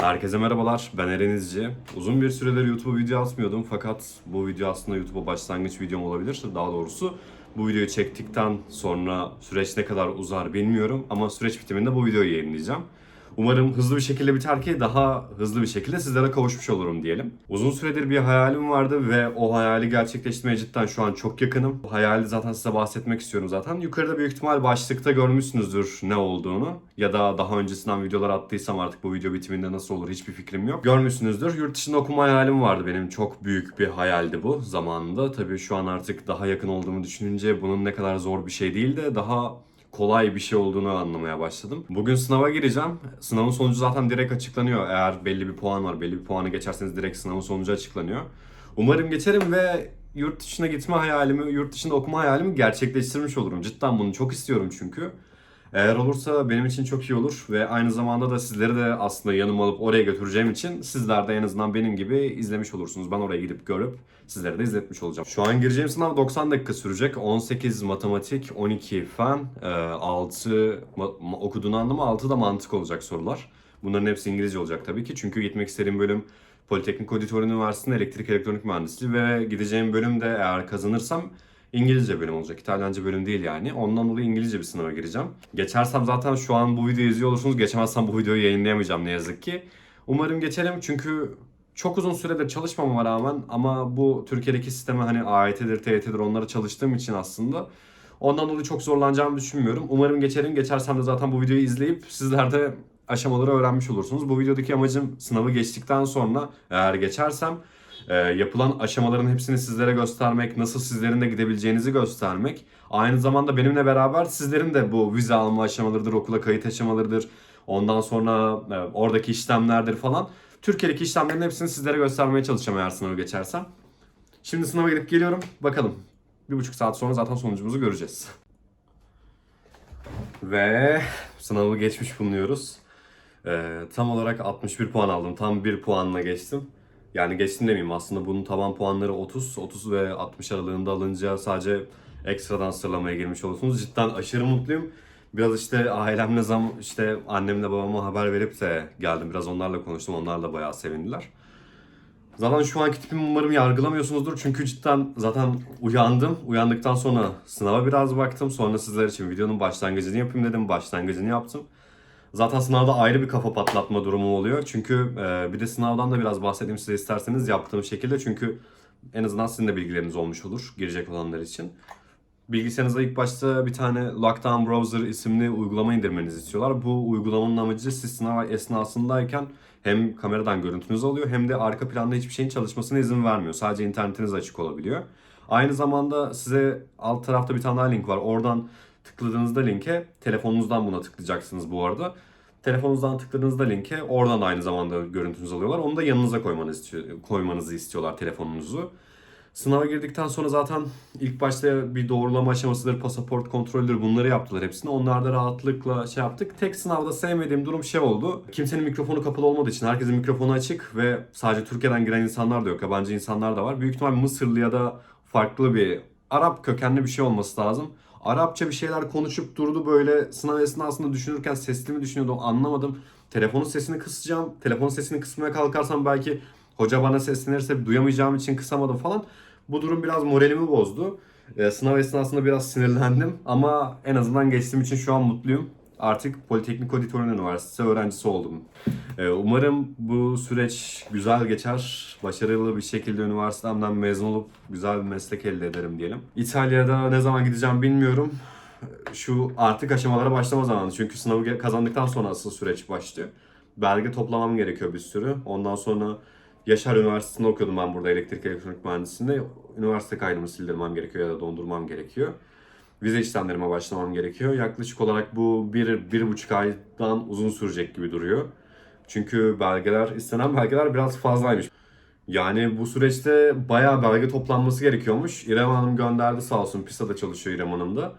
Herkese merhabalar, ben Eren İzci. Uzun bir süredir YouTube'a video atmıyordum fakat bu video aslında YouTube'a başlangıç videom olabilir. Daha doğrusu bu videoyu çektikten sonra süreç ne kadar uzar bilmiyorum ama süreç bitiminde bu videoyu yayınlayacağım. Umarım hızlı bir şekilde biter ki daha hızlı bir şekilde sizlere kavuşmuş olurum diyelim. Uzun süredir bir hayalim vardı ve o hayali gerçekleştirmeye cidden şu an çok yakınım. Bu hayali zaten size bahsetmek istiyorum zaten. Yukarıda büyük ihtimal başlıkta görmüşsünüzdür ne olduğunu. Ya da daha öncesinden videolar attıysam artık bu video bitiminde nasıl olur hiçbir fikrim yok. Görmüşsünüzdür. Yurt dışında okuma hayalim vardı benim. Çok büyük bir hayaldi bu zamanında. Tabii şu an artık daha yakın olduğumu düşününce bunun ne kadar zor bir şey değil de daha kolay bir şey olduğunu anlamaya başladım. Bugün sınava gireceğim. Sınavın sonucu zaten direkt açıklanıyor. Eğer belli bir puan var, belli bir puanı geçerseniz direkt sınavın sonucu açıklanıyor. Umarım geçerim ve yurt dışına gitme hayalimi, yurt dışında okuma hayalimi gerçekleştirmiş olurum. Cidden bunu çok istiyorum çünkü. Eğer olursa benim için çok iyi olur ve aynı zamanda da sizleri de aslında yanıma alıp oraya götüreceğim için sizler de en azından benim gibi izlemiş olursunuz. Ben oraya gidip görüp sizlere de izletmiş olacağım. Şu an gireceğim sınav 90 dakika sürecek. 18 matematik, 12 fen, e, 6 ma- ma- okuduğunu anlama 6 da mantık olacak sorular. Bunların hepsi İngilizce olacak tabii ki. Çünkü gitmek istediğim bölüm Politeknik Auditor Üniversitesi'nde elektrik elektronik mühendisliği ve gideceğim bölüm de eğer kazanırsam İngilizce bölüm olacak. İtalyanca bölüm değil yani. Ondan dolayı İngilizce bir sınava gireceğim. Geçersem zaten şu an bu videoyu izliyor olursunuz. Geçemezsem bu videoyu yayınlayamayacağım ne yazık ki. Umarım geçerim çünkü çok uzun süredir çalışmamama rağmen ama bu Türkiye'deki sisteme hani AYT'dir, TYT'dir onlara çalıştığım için aslında ondan dolayı çok zorlanacağımı düşünmüyorum. Umarım geçerim. Geçersem de zaten bu videoyu izleyip sizler de aşamaları öğrenmiş olursunuz. Bu videodaki amacım sınavı geçtikten sonra eğer geçersem e, yapılan aşamaların hepsini sizlere göstermek, nasıl sizlerin de gidebileceğinizi göstermek. Aynı zamanda benimle beraber sizlerin de bu vize alma aşamalarıdır, okula kayıt aşamalarıdır, ondan sonra e, oradaki işlemlerdir falan. Türkiye'deki işlemlerin hepsini sizlere göstermeye çalışacağım eğer sınavı geçersem. Şimdi sınava gidip geliyorum. Bakalım. Bir buçuk saat sonra zaten sonucumuzu göreceğiz. Ve sınavı geçmiş bulunuyoruz. Ee, tam olarak 61 puan aldım. Tam bir puanla geçtim. Yani geçtim demeyeyim aslında bunun taban puanları 30. 30 ve 60 aralığında alınca sadece ekstradan sıralamaya girmiş olursunuz. Cidden aşırı mutluyum. Biraz işte ailemle zam işte annemle babama haber verip de geldim. Biraz onlarla konuştum. Onlar da bayağı sevindiler. Zaten şu anki tipimi umarım yargılamıyorsunuzdur. Çünkü cidden zaten uyandım. Uyandıktan sonra sınava biraz baktım. Sonra sizler için videonun başlangıcını yapayım dedim. Başlangıcını yaptım. Zaten sınavda ayrı bir kafa patlatma durumu oluyor. Çünkü e, bir de sınavdan da biraz bahsedeyim size isterseniz yaptığım şekilde. Çünkü en azından sizin de bilgileriniz olmuş olur girecek olanlar için. Bilgisayarınıza ilk başta bir tane Lockdown Browser isimli uygulama indirmenizi istiyorlar. Bu uygulamanın amacı siz sınav esnasındayken hem kameradan görüntünüzü alıyor hem de arka planda hiçbir şeyin çalışmasına izin vermiyor. Sadece internetiniz açık olabiliyor. Aynı zamanda size alt tarafta bir tane link var. Oradan tıkladığınızda linke telefonunuzdan buna tıklayacaksınız bu arada. Telefonunuzdan tıkladığınızda linke oradan da aynı zamanda görüntünüzü alıyorlar. Onu da yanınıza koymanızı, istiyor, koymanızı istiyorlar telefonunuzu. Sınava girdikten sonra zaten ilk başta bir doğrulama aşamasıdır, pasaport kontrolüdür bunları yaptılar hepsini. Onlarda rahatlıkla şey yaptık. Tek sınavda sevmediğim durum şey oldu. Kimsenin mikrofonu kapalı olmadığı için herkesin mikrofonu açık ve sadece Türkiye'den giren insanlar da yok. Yabancı insanlar da var. Büyük ihtimal Mısırlı ya da farklı bir Arap kökenli bir şey olması lazım. Arapça bir şeyler konuşup durdu böyle sınav esnasında düşünürken sesli mi düşünüyordu anlamadım. Telefonun sesini kısacağım. Telefonun sesini kısmaya kalkarsam belki hoca bana seslenirse duyamayacağım için kısamadım falan. Bu durum biraz moralimi bozdu. Ee, sınav esnasında biraz sinirlendim ama en azından geçtiğim için şu an mutluyum. Artık Politeknik Auditor Üniversitesi öğrencisi oldum. Ee, umarım bu süreç güzel geçer. Başarılı bir şekilde üniversitemden mezun olup güzel bir meslek elde ederim diyelim. İtalya'da ne zaman gideceğim bilmiyorum. Şu artık aşamalara başlama zamanı. Çünkü sınavı kazandıktan sonra asıl süreç başlıyor. Belge toplamam gerekiyor bir sürü. Ondan sonra Yaşar Üniversitesi'nde okuyordum ben burada elektrik elektronik mühendisliğinde. Üniversite kaydımı sildirmem gerekiyor ya da dondurmam gerekiyor. Vize işlemlerime başlamam gerekiyor. Yaklaşık olarak bu bir, bir buçuk aydan uzun sürecek gibi duruyor. Çünkü belgeler, istenen belgeler biraz fazlaymış. Yani bu süreçte bayağı belge toplanması gerekiyormuş. İrem Hanım gönderdi sağ olsun. PISA'da çalışıyor İrem Hanım da.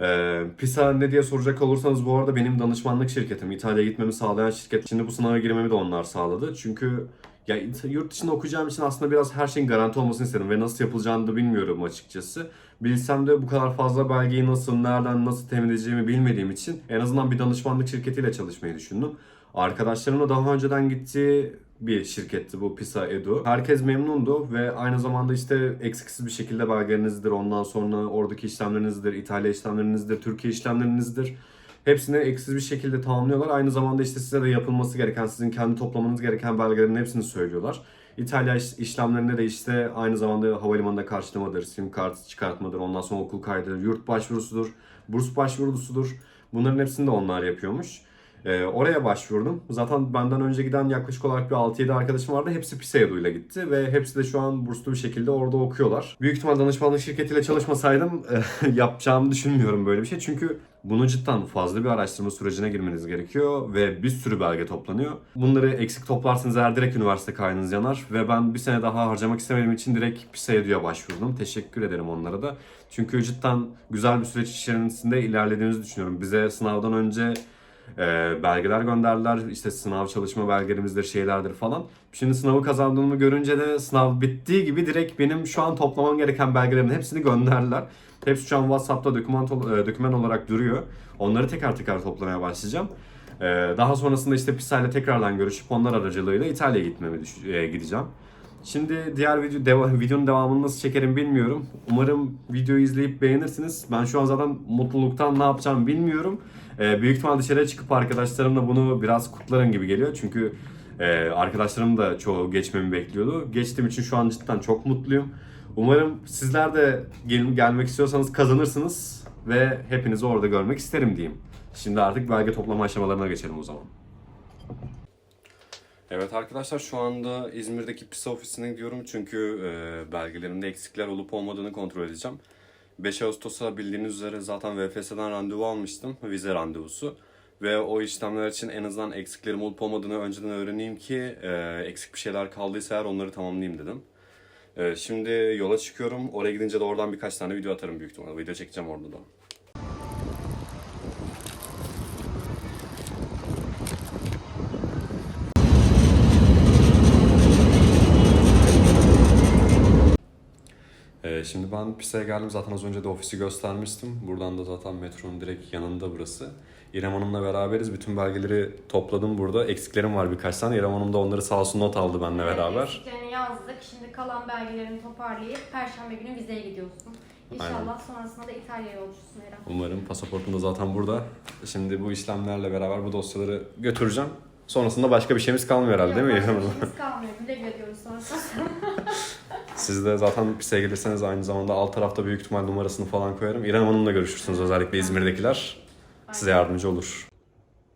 Ee, PISA ne diye soracak olursanız bu arada benim danışmanlık şirketim. İtalya'ya gitmemi sağlayan şirket. Şimdi bu sınava girmemi de onlar sağladı. Çünkü ya yurt dışında okuyacağım için aslında biraz her şeyin garanti olmasını istedim ve nasıl yapılacağını da bilmiyorum açıkçası. Bilsem de bu kadar fazla belgeyi nasıl, nereden, nasıl temin edeceğimi bilmediğim için en azından bir danışmanlık şirketiyle çalışmayı düşündüm. Arkadaşlarımla daha önceden gittiği bir şirketti bu Pisa Edu. Herkes memnundu ve aynı zamanda işte eksiksiz bir şekilde belgelerinizdir, ondan sonra oradaki işlemlerinizdir, İtalya işlemlerinizdir, Türkiye işlemlerinizdir. Hepsini eksiz bir şekilde tamamlıyorlar. Aynı zamanda işte size de yapılması gereken, sizin kendi toplamanız gereken belgelerin hepsini söylüyorlar. İtalya iş- işlemlerinde de işte aynı zamanda havalimanında karşılamadır, sim kart çıkartmadır, ondan sonra okul kaydıdır, yurt başvurusudur, burs başvurusudur. Bunların hepsini de onlar yapıyormuş. Ee, oraya başvurdum. Zaten benden önce giden yaklaşık olarak bir 6-7 arkadaşım vardı. Hepsi Pisayadu ile gitti ve hepsi de şu an burslu bir şekilde orada okuyorlar. Büyük ihtimal danışmanlık şirketiyle çalışmasaydım yapacağımı düşünmüyorum böyle bir şey. Çünkü bunu cidden fazla bir araştırma sürecine girmeniz gerekiyor ve bir sürü belge toplanıyor. Bunları eksik toplarsınız eğer direkt üniversite kaynınız yanar ve ben bir sene daha harcamak istemediğim için direkt Pisayadu'ya başvurdum. Teşekkür ederim onlara da. Çünkü cidden güzel bir süreç içerisinde ilerlediğimizi düşünüyorum. Bize sınavdan önce e, belgeler gönderdiler. İşte sınav çalışma belgelerimizdir, şeylerdir falan. Şimdi sınavı kazandığımı görünce de sınav bittiği gibi direkt benim şu an toplamam gereken belgelerin hepsini gönderdiler. Hepsi şu an WhatsApp'ta doküman, e, doküman olarak duruyor. Onları teker teker toplamaya başlayacağım. E, daha sonrasında işte PISA ile tekrardan görüşüp onlar aracılığıyla İtalya'ya gitmemi e, gideceğim. Şimdi diğer video deva- videonun devamını nasıl çekerim bilmiyorum. Umarım videoyu izleyip beğenirsiniz. Ben şu an zaten mutluluktan ne yapacağım bilmiyorum. Ee, büyük ihtimal dışarıya çıkıp arkadaşlarımla bunu biraz kutlarım gibi geliyor. Çünkü e, arkadaşlarım da çoğu geçmemi bekliyordu. Geçtiğim için şu an cidden çok mutluyum. Umarım sizler de gel- gelmek istiyorsanız kazanırsınız ve hepinizi orada görmek isterim diyeyim. Şimdi artık belge toplama aşamalarına geçelim o zaman. Evet arkadaşlar şu anda İzmir'deki PISA ofisine gidiyorum çünkü e, belgelerimde eksikler olup olmadığını kontrol edeceğim. 5 Ağustos'a bildiğiniz üzere zaten VFS'den randevu almıştım, vize randevusu. Ve o işlemler için en azından eksiklerim olup olmadığını önceden öğreneyim ki e, eksik bir şeyler kaldıysa eğer onları tamamlayayım dedim. E, şimdi yola çıkıyorum. Oraya gidince de oradan birkaç tane video atarım büyük ihtimalle. Video çekeceğim orada da. Ee, şimdi ben Pisa'ya geldim. Zaten az önce de ofisi göstermiştim. Buradan da zaten metronun direkt yanında burası. İrem Hanım'la beraberiz. Bütün belgeleri topladım burada. Eksiklerim var birkaç tane. İrem Hanım da onları sağ olsun not aldı benimle beraber. Eksiklerini yazdık. Şimdi kalan belgelerini toparlayıp Perşembe günü vizeye gidiyorsun. İnşallah Aynen. sonrasında da İtalya yolcusun Eren. Umarım pasaportum da zaten burada. Şimdi bu işlemlerle beraber bu dosyaları götüreceğim. Sonrasında başka bir şeyimiz kalmıyor herhalde değil mi Yok, İrem başka Hanım? bir şeyimiz kalmıyor. Güle diyoruz sonrasında. Siz de zaten Pisa'ya gelirseniz aynı zamanda alt tarafta büyük ihtimal numarasını falan koyarım. İrem Hanım'la görüşürsünüz özellikle İzmir'dekiler. Size yardımcı olur.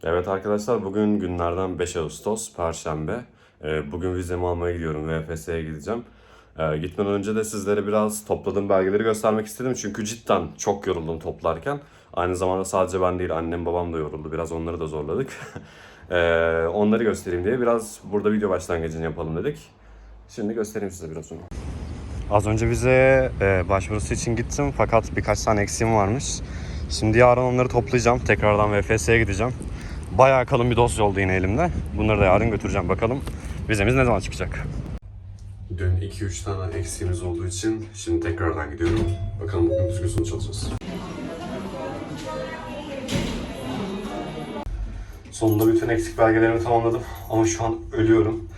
Evet arkadaşlar bugün günlerden 5 Ağustos Perşembe. Ee, Bugün vizemi almaya gidiyorum VFS'ye gideceğim. Ee, Gitmeden önce de sizlere biraz topladığım belgeleri göstermek istedim. Çünkü cidden çok yoruldum toplarken. Aynı zamanda sadece ben değil annem babam da yoruldu. Biraz onları da zorladık. Ee, Onları göstereyim diye biraz burada video başlangıcını yapalım dedik. Şimdi göstereyim size biraz onu. Az önce vize e, başvurusu için gittim fakat birkaç tane eksiğim varmış. Şimdi yarın onları toplayacağım. Tekrardan VFS'ye gideceğim. Bayağı kalın bir dosya oldu yine elimde. Bunları da yarın götüreceğim. Bakalım vizemiz ne zaman çıkacak? Dün 2-3 tane eksiğimiz olduğu için şimdi tekrardan gidiyorum. Bakalım bugün düzgün sonuç alacağız. Sonunda bütün eksik belgelerimi tamamladım ama şu an ölüyorum.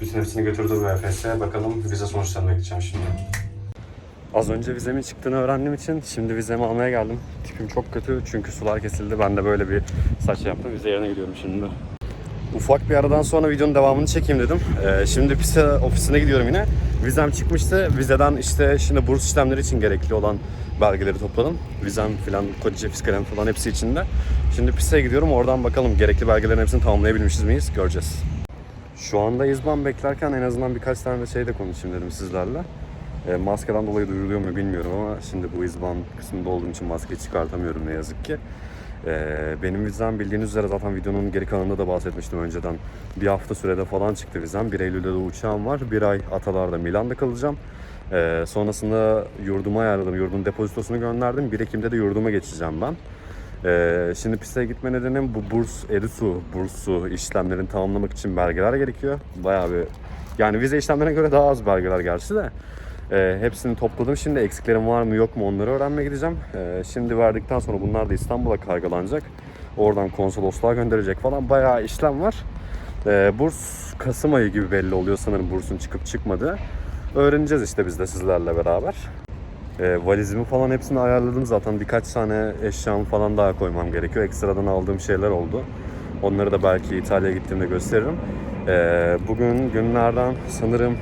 Bütün hepsini götürdüm VFS'e. Bakalım vize sonuçlarına gideceğim şimdi. Az önce vizemin çıktığını öğrendiğim için şimdi vizemi almaya geldim. Tipim çok kötü çünkü sular kesildi. Ben de böyle bir saç yaptım. Vize yerine gidiyorum şimdi. Ufak bir aradan sonra videonun devamını çekeyim dedim. Ee, şimdi PISA ofisine gidiyorum yine. Vizem çıkmıştı. Vizeden işte şimdi burs işlemleri için gerekli olan belgeleri topladım. Vizem filan, kodice fiskalem falan hepsi içinde. Şimdi PISA'ya gidiyorum. Oradan bakalım gerekli belgelerin hepsini tamamlayabilmişiz miyiz? Göreceğiz. Şu anda izban beklerken en azından birkaç tane şey de konuşayım dedim sizlerle. E, maskeden dolayı duyuluyor mu bilmiyorum ama şimdi bu izban kısmında olduğum için maske çıkartamıyorum ne yazık ki. E, benim vizem bildiğiniz üzere zaten videonun geri kalanında da bahsetmiştim önceden. Bir hafta sürede falan çıktı vizem. 1 Eylül'de de uçağım var. Bir ay Atalar'da Milan'da kalacağım. E, sonrasında yurdumu ayarladım. Yurdun depozitosunu gönderdim. 1 Ekim'de de yurduma geçeceğim ben. Ee, şimdi PISA'ya gitme nedenim bu burs, EDUSU bursu işlemlerini tamamlamak için belgeler gerekiyor. Bayağı bir yani vize işlemlerine göre daha az belgeler gerçi de. Ee, hepsini topladım. Şimdi eksiklerim var mı yok mu onları öğrenmeye gideceğim. Ee, şimdi verdikten sonra bunlar da İstanbul'a kargolanacak. Oradan konsolosluğa gönderecek falan bayağı işlem var. Ee, burs Kasım ayı gibi belli oluyor sanırım bursun çıkıp çıkmadığı. Öğreneceğiz işte biz de sizlerle beraber. Ee, valizimi falan hepsini ayarladım zaten. Birkaç tane eşyamı falan daha koymam gerekiyor. Ekstradan aldığım şeyler oldu. Onları da belki İtalya'ya gittiğimde gösteririm. Ee, bugün günlerden sanırım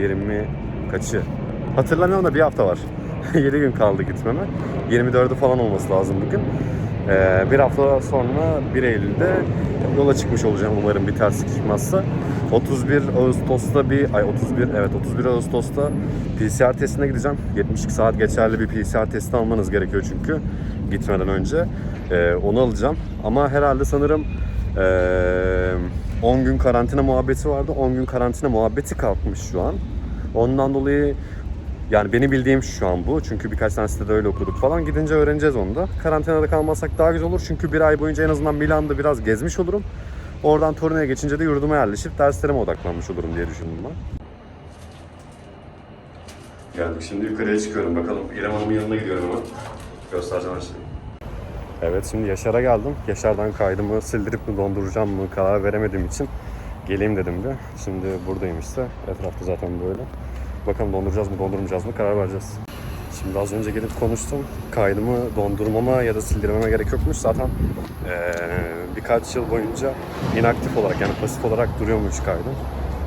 20 kaçı? Hatırlamıyorum da bir hafta var. 7 gün kaldı gitmeme. 24'ü falan olması lazım bugün. Ee, bir hafta sonra 1 Eylül'de yola çıkmış olacağım umarım bir terslik çıkmazsa. 31 Ağustos'ta bir, ay 31 evet 31 Ağustos'ta PCR testine gideceğim. 72 saat geçerli bir PCR testi almanız gerekiyor çünkü gitmeden önce. Ee, onu alacağım. Ama herhalde sanırım ee, 10 gün karantina muhabbeti vardı. 10 gün karantina muhabbeti kalkmış şu an. Ondan dolayı yani beni bildiğim şu an bu. Çünkü birkaç tane sitede öyle okuduk falan. Gidince öğreneceğiz onu da. Karantinada kalmazsak daha güzel olur. Çünkü bir ay boyunca en azından Milan'da biraz gezmiş olurum. Oradan Torino'ya geçince de yurduma yerleşip derslerime odaklanmış olurum diye düşündüm ben. Geldik şimdi yukarıya çıkıyorum bakalım. İrem Hanım'ın yanına gidiyorum hemen. Göstereceğim her şeyi. Evet şimdi Yaşar'a geldim. Yaşar'dan kaydımı sildirip mi donduracağım mı karar veremediğim için geleyim dedim bir. Şimdi buradayım işte. Etrafta zaten böyle. Bakalım donduracağız mı dondurmayacağız mı karar vereceğiz. Şimdi az önce gelip konuştum. Kaydımı dondurmama ya da sildirmeme gerek yokmuş. Zaten eee, birkaç yıl boyunca inaktif olarak yani pasif olarak duruyormuş kaydım.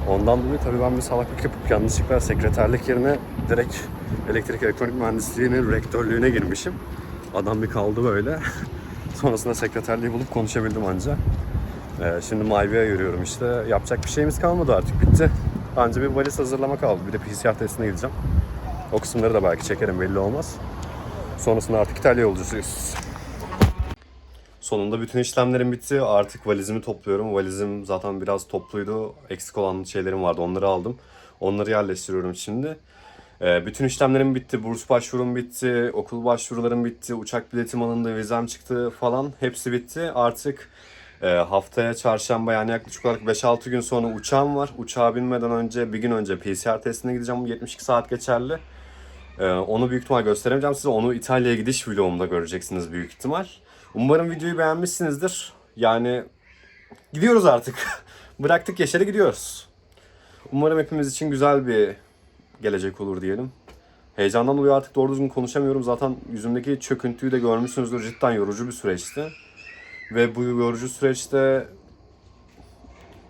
Ondan dolayı tabii ben bir salaklık yapıp yanlışlıkla sekreterlik yerine direkt elektrik elektronik mühendisliğinin rektörlüğüne girmişim. Adam bir kaldı böyle. Sonrasında sekreterliği bulup konuşabildim anca. Ee, şimdi Malvia'ya yürüyorum işte. Yapacak bir şeyimiz kalmadı artık bitti. Anca bir valiz hazırlama kaldı. Bir de PCR testine gideceğim. O kısımları da belki çekerim belli olmaz. Sonrasında artık İtalya yolcusuyuz. Sonunda bütün işlemlerim bitti. Artık valizimi topluyorum. Valizim zaten biraz topluydu. Eksik olan şeylerim vardı. Onları aldım. Onları yerleştiriyorum şimdi. Ee, bütün işlemlerim bitti. Burs başvurum bitti. Okul başvurularım bitti. Uçak biletim alındı. Vizem çıktı falan. Hepsi bitti. Artık e, haftaya çarşamba yani yaklaşık olarak 5-6 gün sonra uçağım var. Uçağa binmeden önce bir gün önce PCR testine gideceğim. 72 saat geçerli. Ee, onu büyük ihtimal gösteremeyeceğim size. Onu İtalya'ya gidiş vlogumda göreceksiniz büyük ihtimal. Umarım videoyu beğenmişsinizdir. Yani gidiyoruz artık. Bıraktık Yaşar'ı gidiyoruz. Umarım hepimiz için güzel bir gelecek olur diyelim. Heyecandan dolayı artık doğru düzgün konuşamıyorum. Zaten yüzümdeki çöküntüyü de görmüşsünüzdür. Cidden yorucu bir süreçti. Ve bu yorucu süreçte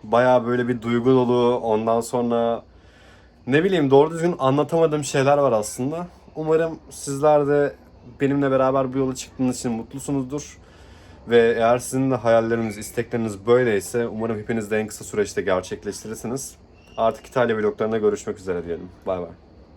bayağı böyle bir duygu dolu ondan sonra ne bileyim doğru düzgün anlatamadığım şeyler var aslında. Umarım sizler de benimle beraber bu yola çıktığınız için mutlusunuzdur. Ve eğer sizin de hayalleriniz, istekleriniz böyleyse umarım hepiniz de en kısa süreçte gerçekleştirirsiniz. Artık İtalya vloglarında görüşmek üzere diyelim. Bay bay.